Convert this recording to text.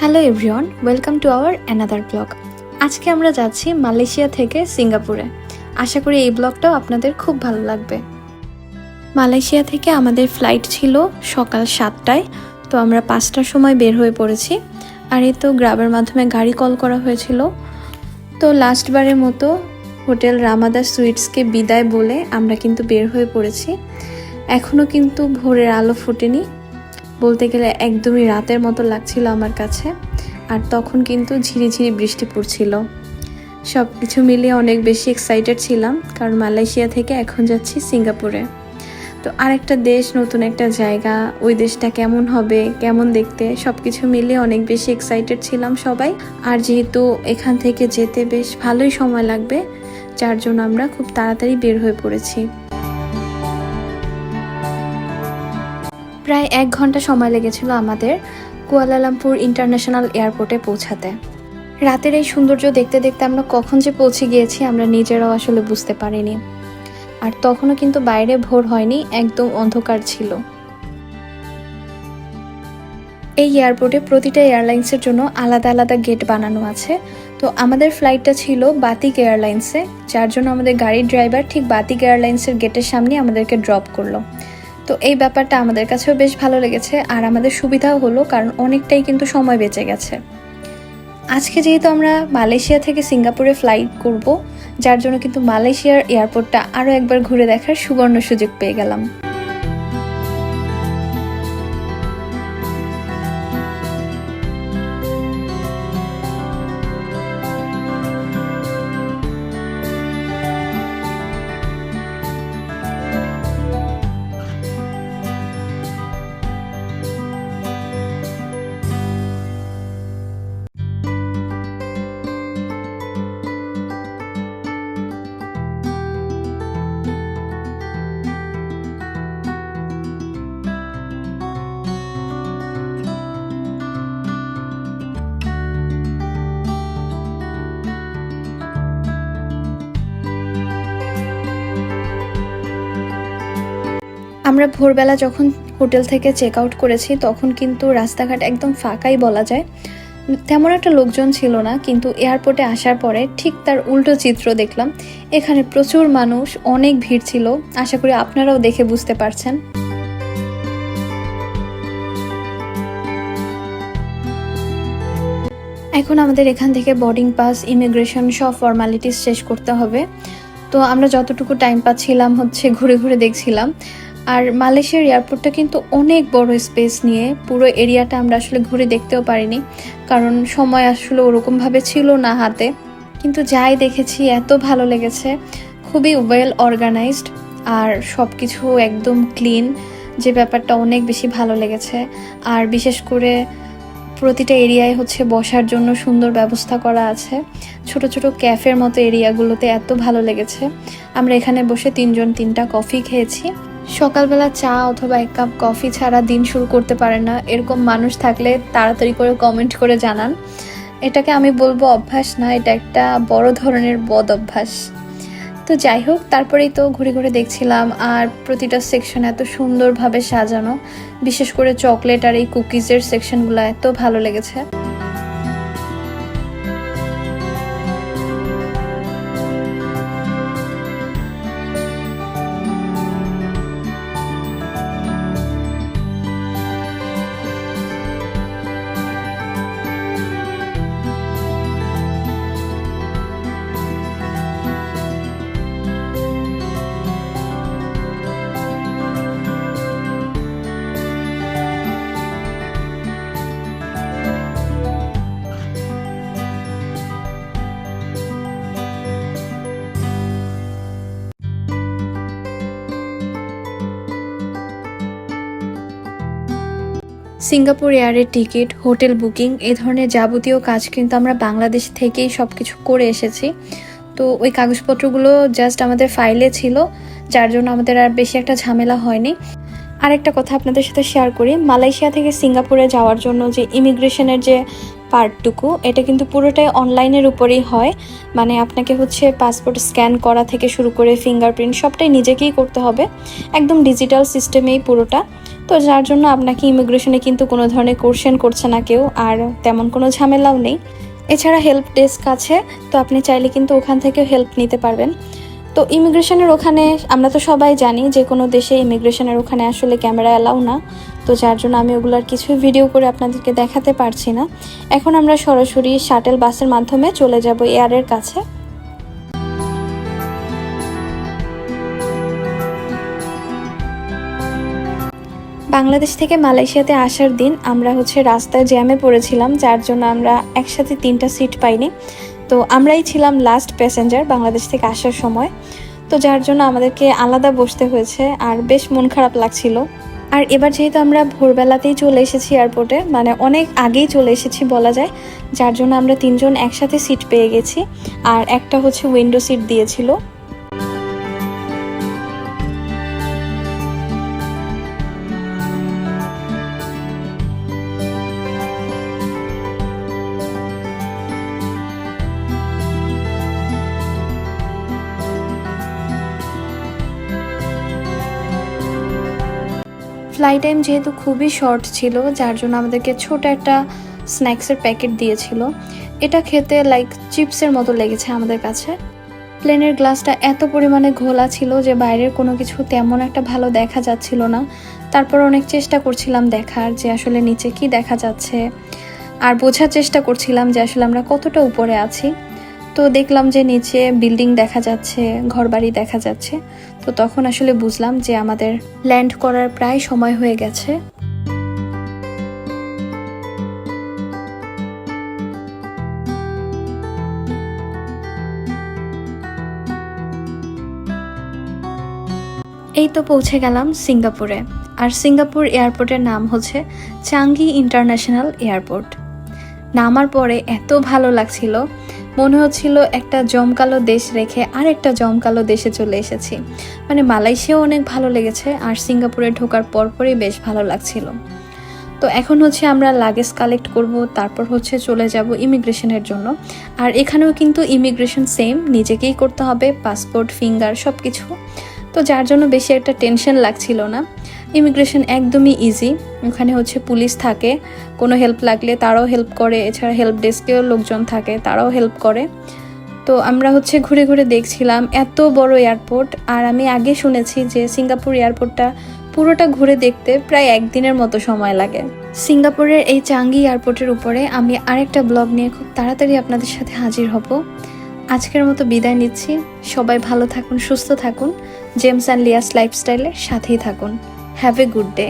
Hello everyone welcome to our another blog আজকে আমরা যাচ্ছি মালয়েশিয়া থেকে সিঙ্গাপুরে। আশা করি এই ব্লগটাও আপনাদের খুব ভালো লাগবে। মালয়েশিয়া থেকে আমাদের ফ্লাইট ছিল সকাল সাতটায়, তো আমরা পাঁচটার সময় বের হয়ে পড়েছি। আর এই তো গ্রাবের মাধ্যমে গাড়ি কল করা হয়েছিল। তো লাস্টবারের মতো হোটেল রামাদা সুইটসকে বিদায় বলে আমরা কিন্তু বের হয়ে পড়েছি। এখনও কিন্তু ভোরের আলো ফোটেনি বলতে গেলে একদমই রাতের মতো লাগছিল আমার কাছে, আর তখন কিন্তু ঝিরিঝিরি বৃষ্টি পড়ছিল। সব কিছু মিলিয়ে অনেক বেশি এক্সাইটেড ছিলাম, কারণ মালয়েশিয়া থেকে এখন যাচ্ছি সিঙ্গাপুরে। তো আরেকটা দেশ, নতুন একটা জায়গা, ওই দেশটা কেমন হবে, কেমন দেখতে সব কিছু মিলিয়ে অনেক বেশি এক্সাইটেড ছিলাম সবাই। আর যেহেতু এখান থেকে যেতে বেশ ভালোই সময় লাগবে, যার জন্য আমরা খুব তাড়াতাড়ি বের হয়ে পড়েছি। প্রায় এক ঘণ্টা সময় লেগেছিল আমাদের কুয়ালালামপুর ইন্টারন্যাশনাল এয়ারপোর্টে পৌঁছাতে। রাতের এই সৌন্দর্য দেখতে দেখতে আমরা কখন যে পৌঁছে গিয়েছি আমরা নিজেরাও আসলে বুঝতে পারিনি। আর তখনও কিন্তু বাইরে ভোর হয়নি, একদম অন্ধকার ছিল। এই এয়ারপোর্টে প্রতিটা এয়ারলাইন্সের জন্য আলাদা আলাদা গেট বানানো আছে। তো আমাদের ফ্লাইটটা ছিল বাতিক এয়ারলাইন্সে, যার জন্য আমাদের গাড়ির ড্রাইভার ঠিক বাতিক এয়ারলাইন্সের গেটের সামনে আমাদেরকে ড্রপ করল। তো এই ব্যাপারটা আমাদের কাছেও বেশ ভালো লেগেছে আর আমাদের সুবিধাও হলো, কারণ অনেকটাই কিন্তু সময় বেঁচে গেছে। আজকে যেহেতু আমরা মালয়েশিয়া থেকে সিঙ্গাপুরে ফ্লাইট করব, যার জন্য কিন্তু মালয়েশিয়ার এয়ারপোর্টটা আরও একবার ঘুরে দেখার সুবর্ণ সুযোগ পেয়ে গেলাম। আমরা ভোরবেলা যখন হোটেল থেকে চেক আউট করেছি, তখন কিন্তু রাস্তাঘাট একদম ফাঁকাই বলা যায়। তেমন একটা লোকজন ছিল না, কিন্তু এয়ারপোর্টে আসার পরে ঠিক তার উল্টো চিত্র দেখলাম। এখানে প্রচুর মানুষ, অনেক ভিড় ছিল। আশা করি আপনারাও দেখে বুঝতে পারছেন। এখন আমাদের এখান থেকে বোর্ডিং পাস ইমিগ্রেশন সব ফর্মালিটিস শেষ করতে হবে। তো আমরা যতটুকু টাইম পাচ্ছিলাম হচ্ছে ঘুরে ঘুরে দেখছিলাম। আর মালয়েশিয়ার এয়ারপোর্টটা কিন্তু অনেক বড় স্পেস নিয়ে পুরো এরিয়াটা আমরা আসলে ঘুরে দেখতেও পারিনি। কারণ সময় আসলে ওরকমভাবে ছিল না হাতে। কিন্তু যাই দেখেছি, এত ভালো লেগেছে। খুবই ওয়েল অর্গানাইজড আর সব কিছু একদম ক্লিন যে ব্যাপারটা অনেক বেশি ভালো লেগেছে। আর বিশেষ করে প্রতিটা এরিয়ায় হচ্ছে বসার জন্য সুন্দর ব্যবস্থা করা আছে। ছোট ছোট ক্যাফের মতো এরিয়াগুলোতে এত ভালো লেগেছে। আমরা এখানে বসে তিনজন তিনটা কফি খেয়েছি। সকালবেলা চা অথবা এক কাপ কফি ছাড়া দিন শুরু করতে পারে না। এরকম মানুষ থাকলে তাড়াতাড়ি করে কমেন্ট করে জানান। এটাকে আমি বলব অভ্যাস না, এটা একটা বড় ধরনের বদ অভ্যাস। তো যাই হোক, তারপরেই তো ঘুরে ঘুরে দেখছিলাম আর প্রতিটা সেকশন এত সুন্দরভাবে সাজানো। বিশেষ করে চকলেট আর এই কুকিজের সেকশনগুলো এত ভালো লেগেছে। সিঙ্গাপুর এয়ারের টিকিট, হোটেল বুকিং, এ ধরনের যাবতীয় কাজ কিন্তু আমরা বাংলাদেশ থেকেই সব কিছু করে এসেছি। তো ওই কাগজপত্রগুলো জাস্ট আমাদের ফাইলে ছিল, যার জন্য আমাদের আর বেশি একটা ঝামেলা হয়নি। আরেকটা কথা আপনাদের সাথে শেয়ার করি, মালয়েশিয়া থেকে সিঙ্গাপুরে যাওয়ার জন্য যে ইমিগ্রেশনের যে পার্টটুকু, এটা কিন্তু পুরোটাই অনলাইনের উপরেই হয়। মানে আপনাকে হচ্ছে পাসপোর্ট স্ক্যান করা থেকে শুরু করে ফিঙ্গারপ্রিন্ট সবটাই নিজেকেই করতে হবে। একদম ডিজিটাল সিস্টেমেই পুরোটা। তো যার জন্য আপনাকে ইমিগ্রেশনে কিন্তু কোনো ধরনের কোশ্চেন করছে না কেউ, আর তেমন কোনো ঝামেলাও নেই। এছাড়া হেল্প ডেস্ক আছে, তো আপনি চাইলে কিন্তু ওখান থেকেও হেল্প নিতে পারবেন। তো ইমিগ্রেশনের ওখানে আমরা তো সবাই জানি যে কোনো দেশে ইমিগ্রেশনের ওখানে আসলে ক্যামেরা অ্যালাউ না। তো যার জন্য আমি ওগুলোর কিছুই ভিডিও করে আপনাদেরকে দেখাতে পারছি না। এখন আমরা সরাসরি শাটেল বাসের মাধ্যমে চলে যাব এয়ারের কাছে। বাংলাদেশ থেকে মালয়েশিয়াতে আসার দিন আমরা হচ্ছে রাস্তায় জ্যামে পড়েছিলাম, যার জন্য আমরা একসাথে তিনটা সিট পাইনি। তো আমরাই ছিলাম লাস্ট প্যাসেঞ্জার বাংলাদেশ থেকে আসার সময়। তো যার জন্য আমাদেরকে আলাদা বসতে হয়েছে, আর বেশ মন খারাপ লাগছিল। আর এবার যেহেতু আমরা ভোরবেলাতেই চলে এসেছি এয়ারপোর্টে মানে অনেক আগেই চলে এসেছি বলা যায়, যার জন্য আমরা তিনজন একসাথে সিট পেয়ে গেছি। আর একটা হচ্ছে উইন্ডো সিট দিয়েছিল। ফ্লাইট টাইম যেহেতু খুবই শর্ট ছিল, যার জন্য আমাদেরকে ছোট একটা স্ন্যাক্সের প্যাকেট দিয়েছিল। এটা খেতে লাইক চিপসের মতো লেগেছে আমাদের কাছে। প্লেনের গ্লাসটা এত পরিমাণে ঘোলা ছিল যে বাইরের কোনো কিছু তেমন একটা ভালো দেখা যাচ্ছিল না। তারপর অনেক চেষ্টা করছিলাম দেখার যে আসলে নিচে কি দেখা যাচ্ছে। আর বোঝার চেষ্টা করছিলাম যে আসলে আমরা কতটা উপরে আছি। তো দেখলাম যে নিচে বিল্ডিং দেখা যাচ্ছে, ঘরবাড়ি দেখা যাচ্ছে। তো তখন আসলে বুঝলাম যে আমাদের ল্যান্ড করার প্রায় সময় হয়ে গেছে। এই তো পৌঁছে গেলাম সিঙ্গাপুরে। আর সিঙ্গাপুর এয়ারপোর্টের নাম হচ্ছে চাঙ্গি ইন্টারন্যাশনাল এয়ারপোর্ট। নামার পরে এত ভালো লাগছিল মনে হচ্ছিল একটা জমকালো দেশ রেখে আর একটা জমকালো দেশে চলে এসেছি। মানে মালয়েশিয়াও অনেক ভালো লেগেছে আর সিঙ্গাপুরে ঢোকার পরপরই বেশ ভালো লাগছিল। তো এখন হচ্ছে আমরা লাগেজ কালেক্ট করব, তারপর হচ্ছে চলে যাব ইমিগ্রেশনের জন্য। আর এখানেও কিন্তু ইমিগ্রেশন সেম নিজেকেই করতে হবে পাসপোর্ট ফিঙ্গার সব কিছু তো যার জন্য বেশি একটা টেনশন লাগছিল না। ইমিগ্রেশন একদমই ইজি ওখানে হচ্ছে পুলিশ থাকে, কোনো হেল্প লাগলে তারাও হেল্প করে। এছাড়া হেল্প ডেস্কেও লোকজন থাকে, তারাও হেল্প করে। তো আমরা হচ্ছে ঘুরে ঘুরে দেখছিলাম এত বড় এয়ারপোর্ট আর আমি আগে শুনেছি যে সিঙ্গাপুর এয়ারপোর্টটা পুরোটা ঘুরে দেখতে প্রায় একদিনের মতো সময় লাগে। সিঙ্গাপুরের এই চাঙ্গি এয়ারপোর্টের উপরে আমি আরেকটা ব্লগ নিয়ে খুব তাড়াতাড়ি আপনাদের সাথে হাজির হব। আজকের মতো বিদায় নিচ্ছি। সবাই ভালো থাকুন, সুস্থ থাকুন। জেমস অ্যান্ড লিয়াস লাইফস্টাইলের সাথেই থাকুন। Have a good day